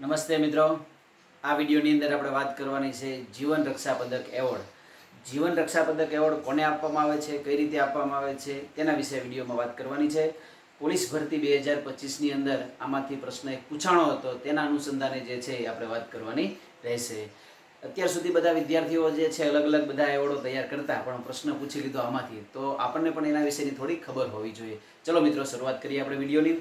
નમસ્તે મિત્રો. આ વિડીયોની અંદર આપણે વાત કરવાની છે જીવન રક્ષા પદક એવોર્ડ. જીવન રક્ષા પદક એવોર્ડ કોને આપવામાં આવે છે, કઈ રીતે આપવામાં આવે છે, તેના વિશે વિડીયોમાં વાત કરવાની છે. પોલીસ ભરતી બે હજાર પચીસની અંદર આમાંથી પ્રશ્ન એક પૂછાણો હતો, તેના અનુસંધાને જે છે એ આપણે વાત કરવાની રહેશે. અત્યાર સુધી બધા વિદ્યાર્થીઓ જે છે અલગ અલગ બધા એવોર્ડો તૈયાર કરતા, પણ પ્રશ્ન પૂછી લીધો આમાંથી. તો આપણને પણ એના વિશેની થોડી ખબર હોવી જોઈએ. ચલો મિત્રો, શરૂઆત કરીએ આપણે વિડીયોની.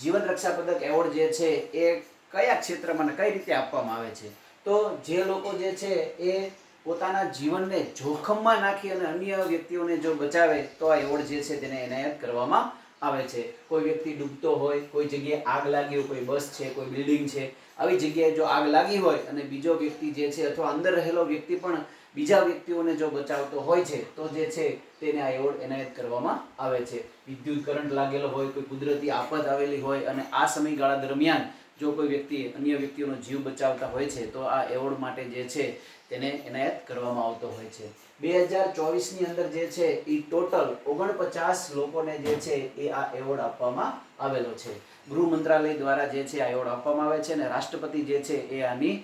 જીવન રક્ષા પદક એવોર્ડ જે છે એ કયા ક્ષેત્રમાં કઈ રીતે આપવામાં આવે છે? તો જે લોકો જે છે એ પોતાના જીવનને જોખમમાં નાખી અને અન્ય વ્યક્તિઓને જો બચાવે, તો આ એવોર્ડ જે છે તેને એનાયત કરવામાં આવે છે. કોઈ વ્યક્તિ ડૂબતો હોય, કોઈ જગ્યાએ આગ લાગી હોય, કોઈ બસ છે, કોઈ બિલ્ડિંગ છે, આવી જગ્યાએ જો આગ લાગી હોય અને બીજો વ્યક્તિ જે છે અથવા અંદર રહેલો વ્યક્તિ પણ બીજા વ્યક્તિઓને જો બચાવતો હોય છે, તો જે છે તેને આ એવોર્ડ એનાયત કરવામાં આવે છે. વિદ્યુત કરંટ લાગેલો હોય, કોઈ કુદરતી આફત આવેલી હોય અને આ સમયગાળા દરમિયાન જો કોઈ વ્યક્તિ અન્ય વ્યક્તિઓનો જીવ બચાવતા હોય છે, તો આ એવોર્ડ માટે જે છે તેને એનાયત કરવામાં આવતો હોય છે. બે હજાર ચોવીસની અંદર જે છે એ ટોટલ ઓગણપચાસ લોકોને જે છે એ આ એવોર્ડ આપવામાં આવેલો છે. ગૃહ મંત્રાલય દ્વારા જે છે, આ એવોર્ડ આપવામાં આવે છે અને રાષ્ટ્રપતિ જે છે, એ આની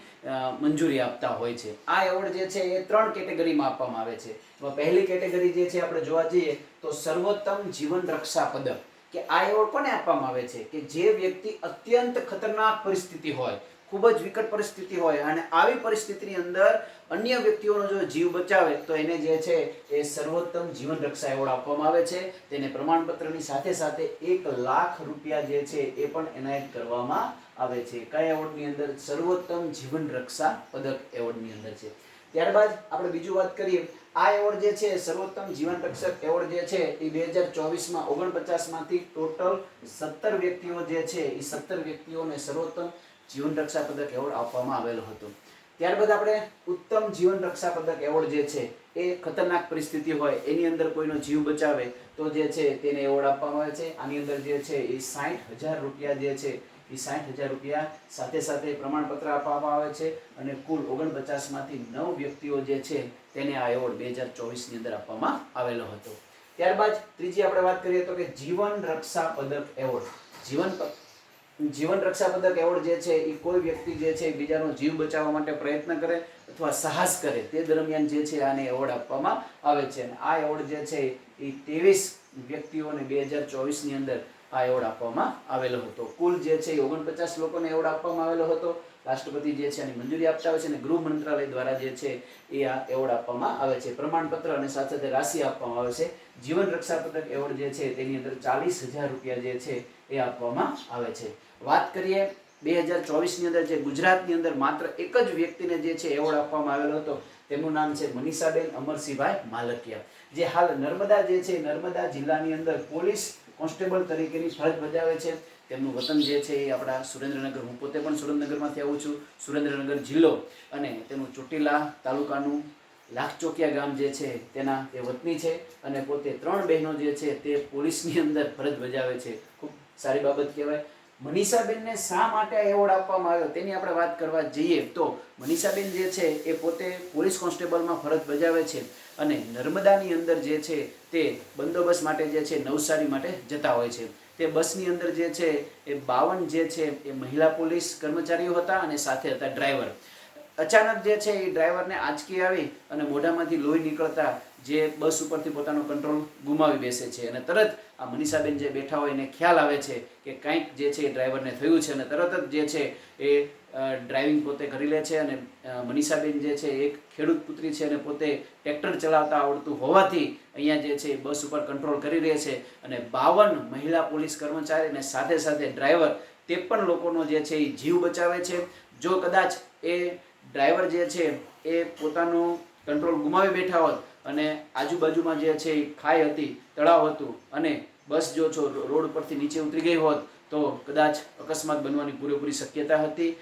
મંજૂરી આપતા હોય છે. આ એવોર્ડ જે છે, એ ત્રણ કેટેગરીમાં આપવામાં આવે છે. પહેલી કેટેગરી જે છે, આપણે જોવા જઈએ, તો સર્વોત્તમ જીવન રક્ષા પદક. કે આ એવોર્ડ કોને આપવામાં આવે છે? કે જે વ્યક્તિ અત્યંત ખતરનાક પરિસ્થિતિ હોય, ખૂબ જ વિકટ પરિસ્થિતિ હોય અને આવી પરિસ્થિતિની અંદર અન્ય વ્યક્તિઓનો જો જીવ બચાવે, તો એને જે છે એ સર્વોત્તમ જીવન રક્ષા એવોર્ડ આપવામાં આવે છે. તેને પ્રમાણપત્રની સાથે સાથે એક લાખ રૂપિયા જે છે એ પણ એનાયત કરવામાં આવે છે. કયા એવોર્ડની અંદર? સર્વોત્તમ જીવન રક્ષા પદક એવોર્ડની અંદર છે. ત્યારબાદ આપણે બીજું વાત કરીએ. આ એવોર્ડ જે છે, સર્વોત્તમ જીવન રક્ષક એવોર્ડ જે છે, એ બે હજાર ચોવીસમાં ઓગણપચાસમાંથી ટોટલ સત્તર વ્યક્તિઓ જે છે, એ સત્તર વ્યક્તિઓને સર્વોત્તમ જીવન રક્ષા પદક એવોર્ડ આપવામાં આવેલો હતો. ત્યારબાદ આપણે ઉત્તમ જીવન રક્ષા પદક એવોર્ડ જે છે, એ ખતરનાક પરિસ્થિતિ હોય, એની અંદર કોઈનો જીવ બચાવે તો જે છે, તેને એવોર્ડ આપવામાં આવે છે. આની અંદર જે છે, એ સાઠ હજાર રૂપિયા જે છે એ સાઠ હજાર રૂપિયા સાથે સાથે પ્રમાણપત્ર આપવામાં આવે છે અને કુલ ઓગણપચાસમાંથી નવ વ્યક્તિઓ જે છે તેને આ એવોર્ડ બે હજાર ચોવીસની અંદર આપવામાં આવેલો હતો. ત્યારબાદ ત્રીજી આપણે વાત કરીએ તો કે જીવન રક્ષા પદક એવોર્ડ. જીવન જીવન રક્ષા પદક એવોર્ડ જે છે એ કોઈ વ્યક્તિ જે છે બીજાનો જીવ બચાવવા માટે પ્રયત્ન કરે અથવા સાહસ કરે તે દરમિયાન જે છે આને એવોર્ડ આપવામાં આવે છે. અને આ એવોર્ડ જે છે એ ત્રેવીસ વ્યક્તિઓને બે હજાર ચોવીસની અંદર આ એવોર્ડ આપવામાં આવેલો હતો. કુલ જે છે ઓગણપચાસ લોકોને એવોર્ડ આપવામાં આવેલો હતો. રાષ્ટ્રપતિ જે છે એની મંજૂરી આપતા હોય છે અને ગૃહ મંત્રાલય દ્વારા જે છે એ આ એવોર્ડ આપવામાં આવે છે. પ્રમાણપત્ર અને સાથે સાથે રાશિ આપવામાં આવે છે. જીવન રક્ષા પદક એવોર્ડ જે છે તેની અંદર ચાલીસ હજાર રૂપિયા જે છે એ આપવામાં આવે છે. વાત કરીએ બે હજાર ચોવીસની અંદર જે ગુજરાતની અંદર માત્ર એક જ વ્યક્તિને જે છે એવોર્ડ આપવામાં આવેલો હતો. તેમનું નામ છે મનીષાબેન અમરસિંહભાઈ માલકિયા. જે હાલ નર્મદા જે છે નર્મદા જિલ્લાની અંદર પોલીસ કોન્સ્ટેબલ તરીકેની ફરજ બજાવે છે. તેમનું વતન જે છે એ આપણા સુરેન્દ્રનગર, હું પોતે પણ સુરેન્દ્રનગરમાંથી આવું છું. સુરેન્દ્રનગર જિલ્લો અને તેનું ચોટીલા તાલુકાનું લાખચોકિયા ગામ જે છે, તેના તે વતની છે અને પોતે ત્રણ બહેનો જે છે તે પોલીસની અંદર ફરજ બજાવે છે. ખૂબ સારી બાબત કહેવાય. મનીષાબેનને શા માટે એવોર્ડ આપવામાં આવ્યો તેની આપણે વાત કરવા જઈએ તો મનીષાબેન જે છે એ પોતે પોલીસ કોન્સ્ટેબલમાં ફરજ બજાવે છે અને નર્મદાની અંદર જે છે તે બંદોબસ્ત માટે જે છે નવસારી માટે જતા હોય છે. તે બસની અંદર જે છે એ બાવન જે છે એ મહિલા પોલીસ કર્મચારીઓ હતા અને સાથે હતા ડ્રાઈવર. અચાનક જે છે એ ડ્રાઈવરને આંચકી આવી અને મોઢામાંથી લોહી નીકળતા જે બસ ઉપરથી પોતાનો કંટ્રોલ ગુમાવી બેસે છે અને તરત આ મનીષાબેન જે બેઠા હોય એને ખ્યાલ આવે છે કે કંઈક જે છે એ ડ્રાઈવરને થયું છે અને તરત જ જે છે એ ડ્રાઇવિંગ પોતે કરી લે છે અને મનીષાબેન જે છે એક ખેડૂત પુત્રી છે અને પોતે ટ્રેક્ટર ચલાવતા આવડતું હોવાથી અહીંયા જે છે એ બસ ઉપર કંટ્રોલ કરી રહે છે અને બાવન મહિલા પોલીસ કર્મચારી અને સાથે સાથે ડ્રાઈવર તે પણ લોકોનો જે છે એ જીવ બચાવે છે. જો કદાચ એ ડ્રાઈવર જે છે એ પોતાનું કંટ્રોલ ગુમાવી બેઠા હોત અને આજુબાજુમાં જે છે એ ખાઈ હતી, તળાવ હતું અને બસ જો છો રોડ પરથી નીચે ઉતરી ગઈ હોત, તો કદાચ અકસ્માત બનવાની પૂરેપૂરી શક્યતા હતી.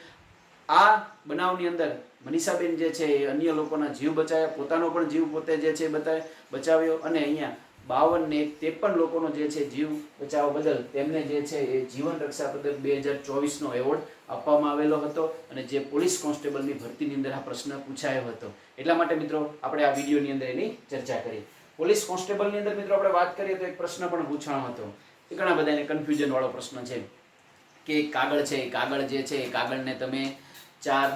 આ બનાવની અંદર મનીષાબેન જે છે એ અન્ય લોકોના જીવ બચાવ્યા, પોતાનો પણ જીવ પોતે જે છે બતાવે બચાવ્યો અને અહીંયા બાવન ને ત્રેપન લોકોનો જે છે જીવ બચાવવા બદલ તેમને જે છે એ જીવન રક્ષા પદક બે હજાર ચોવીસનો એવોર્ડ આપવામાં આવેલો હતો અને જે પોલીસ કોન્સ્ટેબલની ભરતીની અંદર આ પ્રશ્ન પૂછાયો હતો. એટલા માટે મિત્રો આપણે આ વિડીયોની અંદર એની ચર્ચા કરી. પોલીસ કોન્સ્ટેબલની અંદર મિત્રો આપણે વાત કરીએ તો એક પ્રશ્ન પણ પૂછાણો હતો. એ ઘણા બધા એને કન્ફ્યુઝન વાળો પ્રશ્ન છે કે એક કાગળ છે, એ કાગળ જે છે એ કાગળને તમે ચાર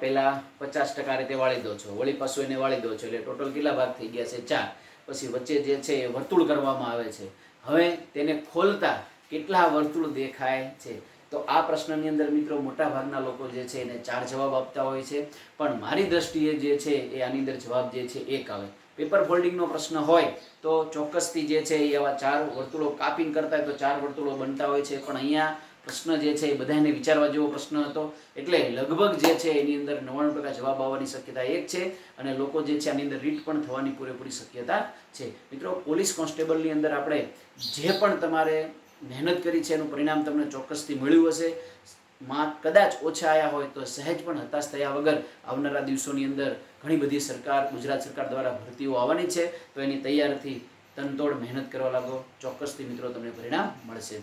પહેલા પચાસ ટકા રીતે વાળી દો છો. વળી પાછું એને વાળી દો છો. એટલે ટોટલ કેટલા ભાગ થઈ ગયા છે? ચાર. પછી વચ્ચે જે છે એ વર્તુળ કરવામાં આવે છે. હવે તેને ખોલતા કેટલા વર્તુળ દેખાય છે? તો આ પ્રશ્નની અંદર મિત્રો મોટા ભાગના લોકો જે છે એને ચાર જવાબ આપતા હોય છે. પણ મારી દ્રષ્ટિએ જે છે એ આની અંદર જવાબ જે છે એક આવે. પેપર ફોલ્ડિંગનો પ્રશ્ન હોય તો ચોક્કસથી જે છે એ એવા ચાર વર્તુળો કાપીને કરતા હોય તો ચાર વર્તુળો બનતા હોય છે. પણ અહીંયા પ્રશ્ન જે છે એ બધાને વિચારવા જેવો પ્રશ્ન હતો. એટલે લગભગ જે છે એની અંદર નવ્વાણું ટકા જવાબ આવવાની શક્યતા એક છે અને લોકો જે છે આની અંદર રીટ પણ થવાની પૂરેપૂરી શક્યતા છે. મિત્રો, પોલીસ કોન્સ્ટેબલની અંદર આપણે જે પણ તમારે મહેનત કરી છે એનું પરિણામ તમને ચોક્કસથી મળ્યું હશે. માં કદાચ ઓછા આવ્યા હોય તો સહેજ પણ હતાશ થયા વગર આવનારા દિવસોની અંદર ઘણી બધી સરકાર, ગુજરાત સરકાર દ્વારા ભરતીઓ આવવાની છે. તો એની તૈયારથી તનતોડ મહેનત કરવા લાગો. ચોક્કસથી મિત્રો તમને પરિણામ મળશે.